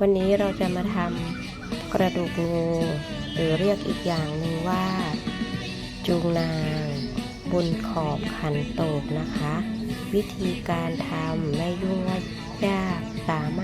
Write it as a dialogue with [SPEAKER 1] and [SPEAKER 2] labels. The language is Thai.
[SPEAKER 1] วันนี้เราจะมาทำกระดูกงูหรือเรียกอีกอย่างหนึ่งว่าจูงนางบนขอบขันโตกนะคะ วิธีการทำไม่ยุ่งยากสามารถ